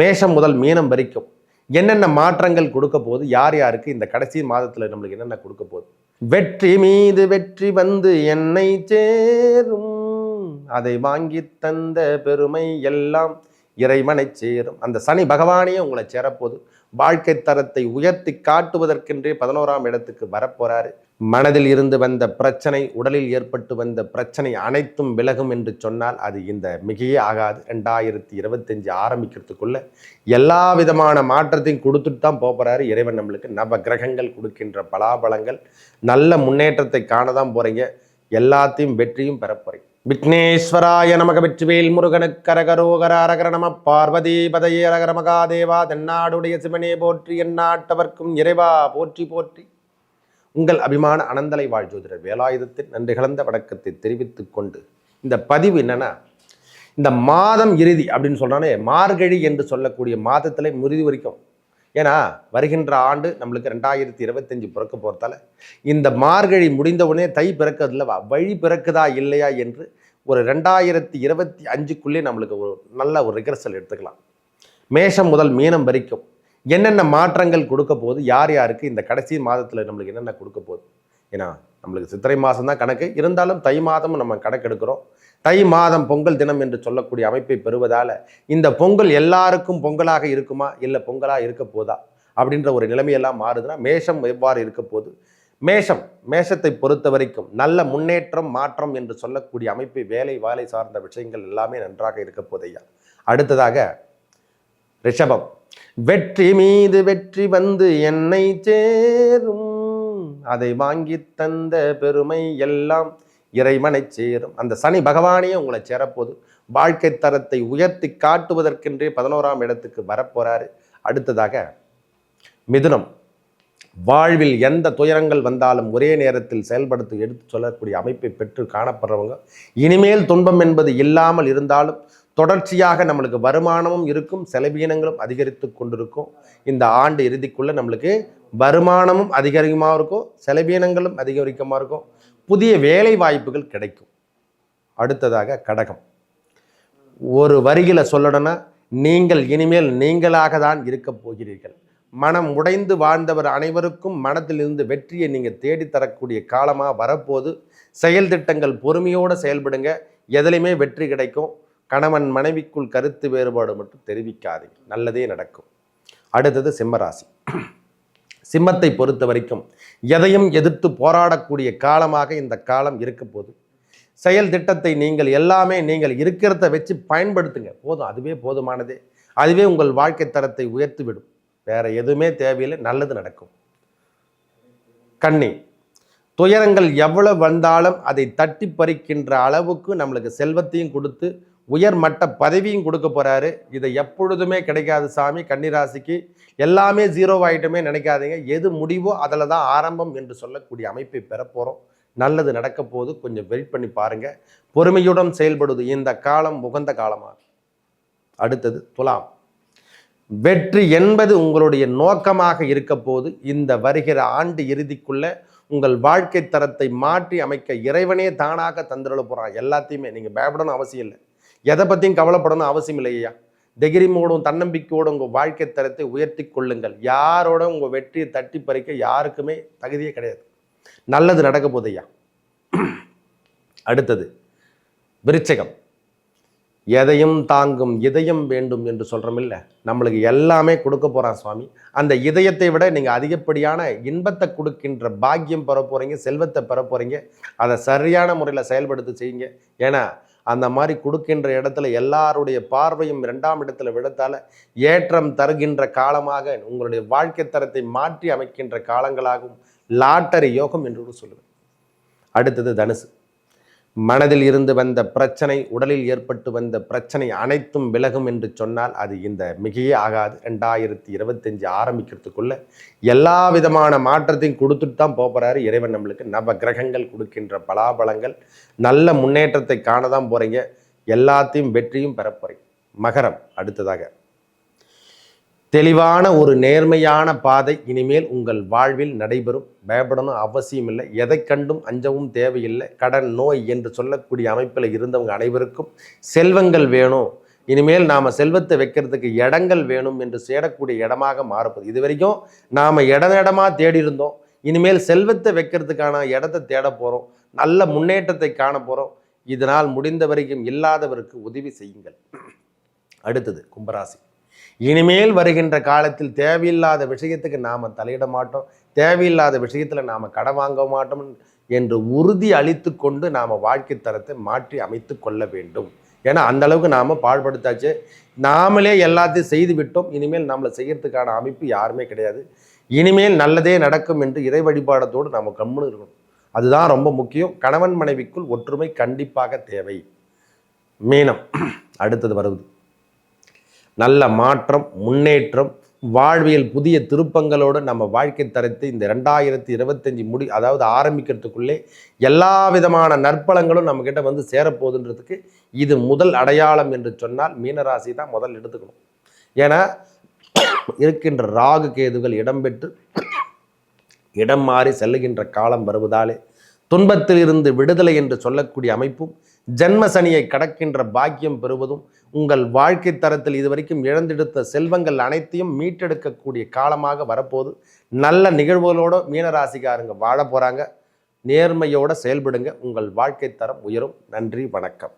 மேஷம் முதல் மீனம் வரைக்கும் என்னென்ன மாற்றங்கள் கொடுக்க போகுது யார் யாருக்கு இந்த கடைசி மாதத்தில் நம்மளுக்கு என்னென்ன கொடுக்க போகுது? வெற்றி மீது வெற்றி வந்து என்னை சேரும். அதை வாங்கி தந்த பெருமை எல்லாம் இறைவனை சேரும். அந்த சனி பகவானே உங்களை சேரப்போது. வாழ்க்கை தரத்தை உயர்த்தி காட்டுவதற்கென்றே பதினோராம் இடத்துக்கு வரப்போறாரு. மனதில் இருந்து வந்த பிரச்சனை உடலில் ஏற்பட்டு வந்த பிரச்சனை அனைத்தும் விலகும் என்று சொன்னால் அது இந்த மிகையே ஆகாது. ரெண்டாயிரத்தி இருபத்தஞ்சு ஆரம்பிக்கிறதுக்குள்ள எல்லா விதமான மாற்றத்தையும் கொடுத்துட்டு தான் போகிறாரு இறைவன் நம்மளுக்கு நவ கிரகங்கள் கொடுக்கின்ற பலாபலங்கள் நல்ல முன்னேற்றத்தை காண தான் போகிறீங்க எல்லாத்தையும் வெற்றியும் பெற போகிறீங்க விக்னேஸ்வராய நமக வெற்றிவேல் முருகனுக்கு கரகரோகர அரகர நம பார்வதி பதையே அரகர மகாதேவா தென்னாடுடைய சிவனே போற்றி எந்நாட்டவர்க்கும் இறைவா போற்றி போற்றி. உங்கள் அபிமான அனந்தலை வாழ்ஜோதிடர் வேலாயுதத்தின் நன்றி கலந்த வணக்கத்தை தெரிவித்துக் கொண்டு இந்த பதிவு என்னன்னா இந்த மாதம் இறுதி அப்படின்னு சொல்கிறானே மார்கழி என்று சொல்லக்கூடிய மாதத்தில் முறுதி வரைக்கும். ஏன்னா வருகின்ற ஆண்டு நம்மளுக்கு ரெண்டாயிரத்தி இருபத்தஞ்சு பிறக்க போகிறதால இந்த மார்கழி முடிந்த உடனே தை பிறக்கிறதுல வழி பிறக்குதா இல்லையா என்று ஒரு ரெண்டாயிரத்தி இருபத்தி அஞ்சுக்குள்ளே நம்மளுக்கு ஒரு நல்ல ஒரு ரிகர்சல் எடுத்துக்கலாம். மேஷம் முதல் மீனம் வரைக்கும் என்னென்ன மாற்றங்கள் கொடுக்க போகுது யார் யாருக்கு இந்த கடைசி மாதத்தில் நம்மளுக்கு என்னென்ன கொடுக்க போகுது? ஏன்னா நம்மளுக்கு சித்திரை மாதம் தான் கணக்கு. இருந்தாலும் தை மாதமும் நம்ம கணக்கெடுக்கிறோம் தை மாதம் பொங்கல் தினம் என்று சொல்லக்கூடிய அமைப்பை பெறுவதால் இந்த பொங்கல் எல்லாருக்கும் பொங்கலாக இருக்குமா? இல்லை பொங்கலாக இருக்க போதா? அப்படின்ற ஒரு நிலைமையெல்லாம் மாறுதுன்னா மேஷம் எவ்வாறு இருக்க போகுது? மேஷம் மேஷத்தை பொறுத்த வரைக்கும் நல்ல முன்னேற்றம் மாற்றம் என்று சொல்லக்கூடிய அமைப்பு வேலை வாலை சார்ந்த விஷயங்கள் எல்லாமே நன்றாக இருக்க போதையா அடுத்ததாக ரிஷபம். வெற்றி மீது வெற்றி வந்து என்னை சேரும். அதை வாங்கி தந்த பெருமை எல்லாம் இறைவனை சேரும். அந்த சனி பகவானே உங்களை சேரப்போது வாழ்க்கை தரத்தை உயர்த்தி காட்டுவதற்கென்றே பதினோராம் இடத்துக்கு வரப்போறாரு. அடுத்ததாக மிதுனம். வாழ்வில் எந்த துயரங்கள் வந்தாலும் ஒரே நேரத்தில் செயல்படுத்தி எடுத்து சொல்லக்கூடிய அமைப்பை பெற்று காணப்படுறவங்க. இனிமேல் துன்பம் என்பது இல்லாமல் இருந்தாலும் தொடர்ச்சியாக நம்மளுக்கு வருமானமும் இருக்கும் செலவீனங்களும் அதிகரித்து கொண்டிருக்கும். இந்த ஆண்டு இறுதிக்குள்ளே நம்மளுக்கு வருமானமும் அதிகரிக்கமாக இருக்கும் செலவீனங்களும் அதிகரிக்கமாக இருக்கும். புதிய வேலை வாய்ப்புகள் கிடைக்கும். அடுத்ததாக கடகம். ஒரு வரியில் சொல்லணும்னா நீங்கள் இனிமேல் நீங்களாக தான் இருக்கப் போகிறீர்கள். மனம் உடைந்து வாழ்ந்தவர் அனைவருக்கும் மனத்திலிருந்து வெற்றியை நீங்கள் தேடித்தரக்கூடிய காலமாக வரப்போது செயல் திட்டங்கள் பொறுமையோடு செயல்படுங்க. எதுலையுமே வெற்றி கிடைக்கும். கணவன் மனைவிக்குள் கருத்து வேறுபாடு மட்டும் தெரிவிக்காதீங்க. நல்லதே நடக்கும். அடுத்தது சிம்மராசி. சிம்மத்தை பொறுத்த வரைக்கும் எதையும் எதிர்த்து போராடக்கூடிய காலமாக இந்த காலம் இருக்க போது செயல் திட்டத்தை நீங்கள் எல்லாமே நீங்கள் இருக்கிறத வச்சு பயன்படுத்துங்க. போதும். அதுவே போதுமானதே. அதுவே உங்கள் வாழ்க்கை தரத்தை உயர்த்திவிடும். வேற எதுவுமே தேவையில்லை நல்லது நடக்கும். கண்ணி துயரங்கள் எவ்வளவு வந்தாலும் அதை தட்டி பறிக்கின்ற அளவுக்கு நம்மளுக்கு செல்வத்தையும் கொடுத்து உயர்மட்ட பதவியும் கொடுக்க போறாரு. இதை எப்பொழுதுமே கிடைக்காது சாமி கன்னிராசிக்கு எல்லாமே ஜீரோ ஆகிட்டுமே நினைக்காதீங்க. எது முடிவோ அதில் தான் ஆரம்பம் என்று சொல்லக்கூடிய அமைப்பை பெற போகிறோம் நல்லது நடக்க போது கொஞ்சம் வெயிட் பண்ணி பாருங்க. பொறுமையுடன் செயல்படுவது இந்த காலம் உகந்த காலமாக அடுத்தது துலாம். வெற்றி என்பது உங்களுடைய நோக்கமாக இருக்க போது இந்த வருகிற ஆண்டு இறுதிக்குள்ள உங்கள் வாழ்க்கை தரத்தை மாற்றி அமைக்க இறைவனே தானாக தந்துட போகிறான் எல்லாத்தையுமே நீங்கள் பயப்படணும் அவசியம் இல்லை. எதை பற்றியும் கவலைப்படணும் அவசியம் இல்லையா தைரியமோடும் தன்னம்பிக்கையோடு உங்கள் வாழ்க்கை தரத்தை உயர்த்தி கொள்ளுங்கள். யாரோட உங்கள் வெற்றியை தட்டி பறிக்க யாருக்குமே தகுதியே கிடையாது. நல்லது நடக்க போதையா அடுத்தது விருச்சகம். எதையும் தாங்கும் இதயம் வேண்டும் என்று சொல்கிறோம் இல்லை? நம்மளுக்கு எல்லாமே கொடுக்க போகிறான் சுவாமி. அந்த இதயத்தை விட நீங்கள் அதிகப்படியான இன்பத்தை கொடுக்கின்ற பாக்கியம் பெற போகிறீங்க செல்வத்தை பெற போகிறீங்க அதை சரியான முறையில் செயல்படுத்தி செய்யுங்க. ஏன்னா அந்த மாதிரி கொடுக்கின்ற இடத்துல எல்லாருடைய பார்வையும் இரண்டாம் இடத்துல விடத்தால் ஏற்றம் தருகின்ற காலமாக உங்களுடைய வாழ்க்கை தரத்தை மாற்றி அமைக்கின்ற காலங்களாகவும் லாட்டரி யோகம் என்று கூட சொல்லுவேன். அடுத்தது தனுசு. மனதில் இருந்து வந்த பிரச்சனை உடலில் ஏற்பட்டு வந்த பிரச்சனை அனைத்தும் விலகும் என்று சொன்னால் அது இந்த மிகையே ஆகாது. ரெண்டாயிரத்தி இருபத்தஞ்சு ஆரம்பிக்கிறதுக்குள்ள எல்லா விதமான மாற்றத்தையும் கொடுத்துட்டு தான் போகிறாரு இறைவன் நம்மளுக்கு. நவ கிரகங்கள் கொடுக்கின்ற பலாபலங்கள் நல்ல முன்னேற்றத்தை காண தான் போகிறீங்க எல்லாத்தையும் வெற்றியும் பெற போகிறீங்க மகரம் அடுத்ததாக. தெளிவான ஒரு நேர்மையான பாதை இனிமேல் உங்கள் வாழ்வில் நடைபெறும். பயப்படணும் அவசியம் இல்லை எதை கண்டும் அஞ்சவும் தேவையில்லை. கடன் நோய் என்று சொல்லக்கூடிய அமைப்பில் இருந்தவங்க அனைவருக்கும் செல்வங்கள் வேணும். இனிமேல் நாம் செல்வத்தை வைக்கிறதுக்கு இடங்கள் வேணும் என்று சேரக்கூடிய இடமாக மாறுப்பது இது வரைக்கும் நாம் இடம் இடமா தேடி இருந்தோம் இனிமேல் செல்வத்தை வைக்கிறதுக்கான இடத்தை தேட போகிறோம் நல்ல முன்னேற்றத்தை காண போகிறோம் இதனால் முடிந்த வரைக்கும் இல்லாதவருக்கு உதவி செய்யுங்கள். அடுத்தது கும்பராசி. இனிமேல் வருகின்ற காலத்தில் தேவையில்லாத விஷயத்துக்கு நாம் தலையிட மாட்டோம். தேவையில்லாத விஷயத்தில் நாம் கடன் வாங்க மாட்டோம் என்று உறுதி அளித்து கொண்டு நாம் வாழ்க்கை தரத்தை மாற்றி அமைத்து கொள்ள வேண்டும். ஏன்னா அந்த அளவுக்கு நாம் பாடுபடுத்தாச்சு. நாமளே எல்லாத்தையும் செய்து விட்டோம். இனிமேல் நம்மளை செய்யறதுக்கான அமைப்பு யாருமே கிடையாது. இனிமேல் நல்லதே நடக்கும் என்று இறை வழிபாடத்தோடு நாம் கம்முன்னு இருக்கணும். அதுதான் ரொம்ப முக்கியம். கணவன் மனைவிக்குள் ஒற்றுமை கண்டிப்பாக தேவை. மீனம் அடுத்தது வருவது. நல்ல மாற்றம் முன்னேற்றம் வாழ்வியல் புதிய திருப்பங்களோடு நம்ம வாழ்க்கை தரத்தை இந்த ரெண்டாயிரத்தி இருபத்தஞ்சி முடி அதாவது ஆரம்பிக்கிறதுக்குள்ளே எல்லா விதமான நற்பலங்களும் நம்மக்கிட்ட வந்து சேரப்போகுதுன்றதுக்கு இது முதல் அடையாளம் என்று சொன்னால் மீனராசி தான் முதல் எடுத்துக்கணும். ஏன்னா இருக்கின்ற ராகு கேதுகள் இடம்பெற்று இடம் மாறி செல்லுகின்ற காலம் வருவதாலே துன்பத்திலிருந்து விடுதலை என்று சொல்லக்கூடிய அமைப்பும் ஜென்ம சனியை கடக்கின்ற பாக்கியம் பெறுவதும் உங்கள் வாழ்க்கை தரத்தில் இதுவரைக்கும் இழந்தெடுத்த செல்வங்கள் அனைத்தையும் மீட்டெடுக்கக்கூடிய காலமாக வரப்போது நல்ல நிகழ்வுகளோடு மீனராசிக்காரங்க வாழ போகிறாங்க நேர்மையோடு செயல்படுங்க. உங்கள் வாழ்க்கை தரம் உயரும். நன்றி வணக்கம்.